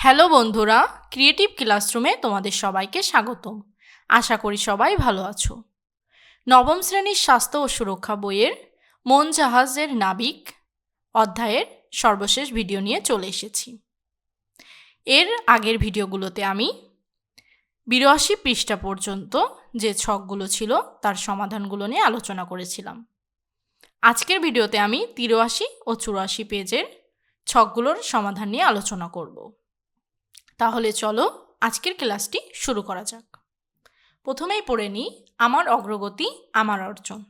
Hello বন্ধুরা creative ক্লাসরুমে তোমাদের সবাইকে স্বাগতম। আশা করি সবাই ভালো আছো। নবম শ্রেণির স্বাস্থ্য ও সুরক্ষা বইয়ের মন জাহাজের নাবিক অধ্যায়ের সর্বশেষ ভিডিও নিয়ে চলে এসেছি। এর আগের ভিডিওগুলোতে আমি বিরাশি পৃষ্ঠা পর্যন্ত যে ছকগুলো ছিল তার সমাধানগুলো নিয়ে আলোচনা করেছিলাম। আজকের ভিডিওতে আমি তিরাশি ও চুরাশি পেজের ছকগুলোর সমাধান নিয়ে আলোচনা করব। তাহলে চলো আজকের ক্লাসটি শুরু করা যাক। প্রথমেই পড়ে নিই, আমার অগ্রগতি, আমার অর্জন।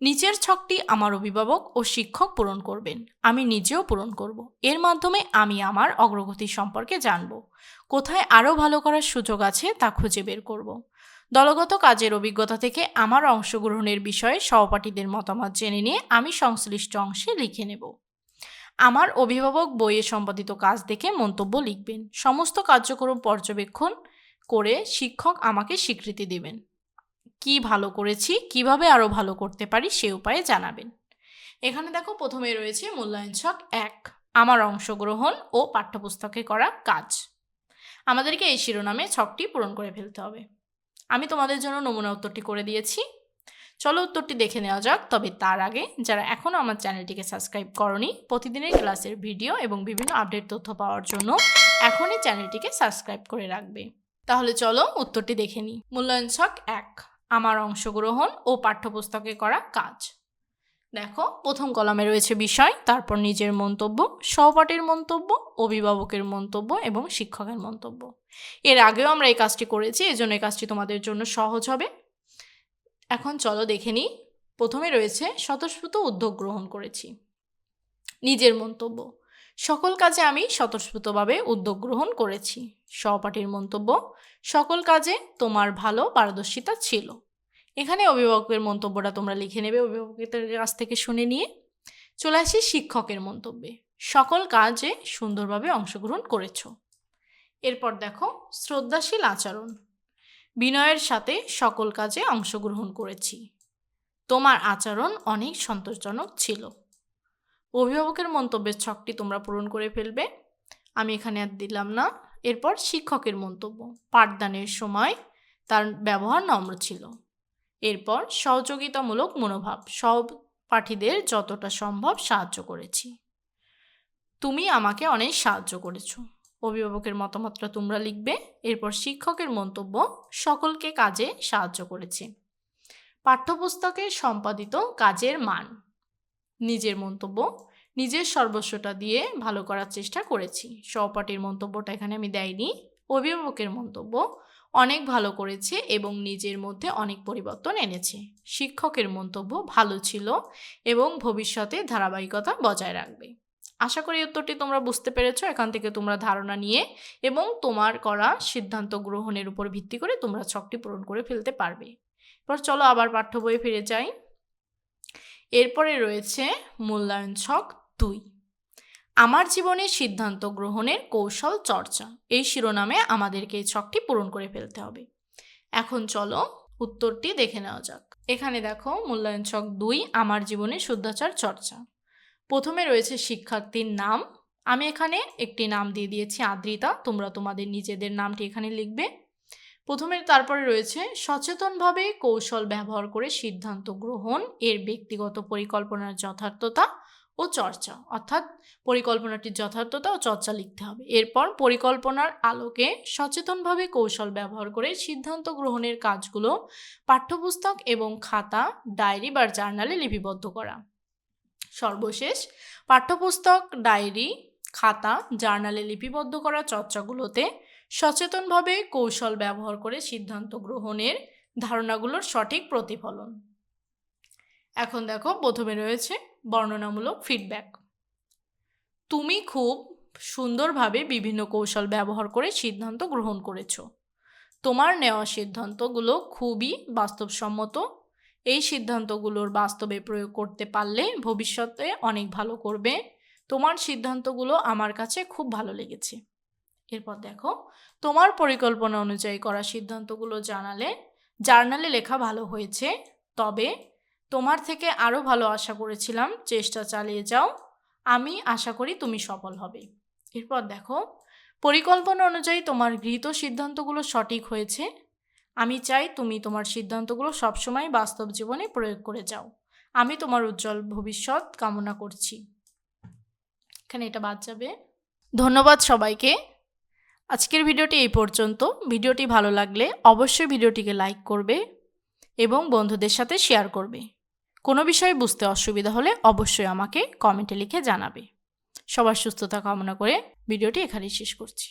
নিচের ছকটি আমার অভিভাবক ও শিক্ষক পূরণ করবেন, আমি নিজেও পূরণ করব। এর মাধ্যমে আমি আমার অগ্রগতি সম্পর্কে জানব। কোথায় আরও ভালো করার সুযোগ আছে তা খুঁজে বের করব। দলগত কাজের অভিজ্ঞতা থেকে আমার অংশগ্রহণের বিষয়ে সহপাঠীদের মতামত জেনে নিয়ে আমি সংশ্লিষ্ট অংশে লিখে নেব। আমার অভিভাবক বইয়ে সম্পাদিত কাজ দেখে মন্তব্য লিখবেন। সমস্ত কার্যক্রম পর্যবেক্ষণ করে শিক্ষক আমাকে স্বীকৃতি দেবেন। কি ভালো করেছি, কীভাবে আরও ভালো করতে পারি সে উপায়ে জানাবেন। এখানে দেখো প্রথমে রয়েছে মূল্যায়ন ছক এক, আমার অংশগ্রহণ ও পাঠ্যপুস্তকে করা কাজ। আমাদেরকে এই শিরোনামে ছকটি পূরণ করে ফেলতে হবে। আমি তোমাদের জন্য নমুনা উত্তরটি করে দিয়েছি। চলো উত্তরটি দেখে নেওয়া যাক। তবে তার আগে যারা এখনও আমার চ্যানেলটিকে সাবস্ক্রাইব করনি, প্রতিদিনের ক্লাসের ভিডিও এবং বিভিন্ন আপডেট তথ্য পাওয়ার জন্য এখনই চ্যানেলটিকে সাবস্ক্রাইব করে রাখবে। তাহলে চলো উত্তরটি দেখে নিই। মূল্যায়ন ছক এক, আমার অংশগ্রহণ ও পাঠ্যপুস্তকে করা কাজ। দেখো, প্রথম কলামে রয়েছে বিষয়, তারপর নিজের মন্তব্য, সহপাঠীর মন্তব্য, অভিভাবকের মন্তব্য এবং শিক্ষকের মন্তব্য। এর আগেও আমরা এই কাজটি করেছি, এজন্য এই কাজটি তোমাদের জন্য সহজ হবে। এখন চলো দেখে নিই। প্রথমে রয়েছে স্বতঃস্ফূর্ত উদ্যোগ গ্রহণ করেছি। নিজের মন্তব্য। সকল কাজে আমি স্বতঃস্ফূর্তভাবে উদ্যোগ গ্রহণ করেছি। সহপাঠীর মন্তব্য, সকল কাজে তোমার ভালো পারদর্শিতা ছিল। এখানে অভিভাবকের মন্তব্যটা তোমরা লিখে নেবে অভিভাবকের কাছ থেকে শুনে নিয়ে। চলে আসি শিক্ষকের মন্তব্যে। সকল কাজে সুন্দরভাবে অংশগ্রহণ করেছ। এরপর দেখো, শ্রদ্ধাশীল আচরণ। বিনয়ের সাথে সকল কাজে অংশগ্রহণ করেছি। তোমার আচরণ অনেক সন্তোষজনক ছিল। অভিভাবকের মন্তব্যের ছকটি তোমরা পূরণ করে ফেলবে। আমি এখানে আর দিলাম না। এরপর শিক্ষকের মন্তব্য। পাঠদানের সময় তার ব্যবহার নম্র ছিল। এরপর সহযোগিতামূলক মনোভাব। সব পাঠীদের যতটা সম্ভব সাহায্য করেছি। তুমি আমাকে অনেক সাহায্য করেছ। অভিভাবকের মতামতটা তোমরা লিখবে। এরপর শিক্ষকের মন্তব্য সকলকে কাজে সাহায্য করেছে। পাঠ্যপুস্তকে সম্পাদিত কাজের মান। নিজের মন্তব্য নিজের সর্বস্বটা দিয়ে ভালো করার চেষ্টা করেছি। সহপাঠীর মন্তব্যটা এখানে আমি দেয়নি। অভিভাবকের মন্তব্য অনেক ভালো করেছে এবং নিজের মধ্যে অনেক পরিবর্তন এনেছে। শিক্ষকের মন্তব্য ভালো ছিল এবং ভবিষ্যতে ধারাবাহিকতা বজায় রাখবে। আশা করি উত্তরটি তোমরা বুঝতে পেরেছ, এখান থেকে তোমরা ধারণা নিয়ে এবং তোমার করা সিদ্ধান্ত গ্রহণের উপর ভিত্তি করে তোমরা ছকটি পূরণ করে ফেলতে পারবে। এবার চলো আবার পাঠ্য বইয়ে ফিরে যাই। এরপরে রয়েছে মূল্যায়ন ছক দুই। আমার জীবনে সিদ্ধান্ত গ্রহণের কৌশল চর্চা, এই শিরোনামে আমাদেরকে এই ছকটি পূরণ করে ফেলতে হবে। এখন চলো উত্তরটি দেখে নেওয়া যাক। এখানে দেখো মূল্যায়ন ছক দুই, আমার জীবনে শুদ্ধাচার চর্চা। প্রথমে রয়েছে শিক্ষার্থীর নাম। আমি এখানে একটি নাম দিয়ে দিয়েছি, আদ্রিতা। তোমরা তোমাদের নিজেদের নামটি এখানে লিখবে। প্রথমে তারপরে রয়েছে, সচেতনভাবে কৌশল ব্যবহার করে সিদ্ধান্ত গ্রহণ, এর ব্যক্তিগত পরিকল্পনার যথার্থতা ও চর্চা। অর্থাৎ পরিকল্পনাটির যথার্থতা ও চর্চা লিখতে হবে। এরপর পরিকল্পনার আলোকে সচেতনভাবে কৌশল ব্যবহার করে সিদ্ধান্ত গ্রহণের কাজগুলো পাঠ্যপুস্তক এবং খাতা, ডায়েরি বা জার্নালে লিপিবদ্ধ করা। সর্বশেষ, পাঠ্যপুস্তক, ডায়েরি, খাতা, জার্নালে লিপিবদ্ধ করা চর্চাগুলোতে সচেতনভাবে কৌশল ব্যবহার করে সিদ্ধান্ত গ্রহণের ধারণাগুলোর সঠিক প্রতিফলন। এখন দেখো, প্রথমে রয়েছে বর্ণনামূলক ফিডব্যাক তুমি খুব সুন্দরভাবে বিভিন্ন কৌশল ব্যবহার করে সিদ্ধান্ত গ্রহণ করেছ। তোমার নেওয়া সিদ্ধান্তগুলো খুবই বাস্তবসম্মত এই সিদ্ধান্তগুলোর বাস্তবে প্রয়োগ করতে পারলে ভবিষ্যতে অনেক ভালো করবে। তোমার সিদ্ধান্তগুলো আমার কাছে খুব ভালো লেগেছে। এরপর দেখো, তোমার পরিকল্পনা অনুযায়ী করা সিদ্ধান্তগুলো জানালে, জার্নালে লেখা ভালো হয়েছে, তবে তোমার থেকে আরও ভালো আশা করেছিলাম, চেষ্টা চালিয়ে যাও, আমি আশা করি তুমি সফল হবে। এরপর দেখো, পরিকল্পনা অনুযায়ী তোমার গৃহীত সিদ্ধান্তগুলো সঠিক হয়েছে আমি চাই তুমি তোমার সিদ্ধান্তগুলো সবসময় বাস্তব জীবনে প্রয়োগ করে যাও। আমি তোমার উজ্জ্বল ভবিষ্যৎ কামনা করছি। এখানে এটা বাদ যাবে। ধন্যবাদ সবাইকে। আজকের ভিডিওটি এই পর্যন্ত। ভিডিওটি ভালো লাগলে অবশ্যই ভিডিওটিকে লাইক করবে এবং বন্ধুদের সাথে শেয়ার করবে। কোনো বিষয়ে বুঝতে অসুবিধা হলে অবশ্যই আমাকে কমেন্টে লিখে জানাবে। সবার সুস্থতা কামনা করে ভিডিওটি এখানেই শেষ করছি।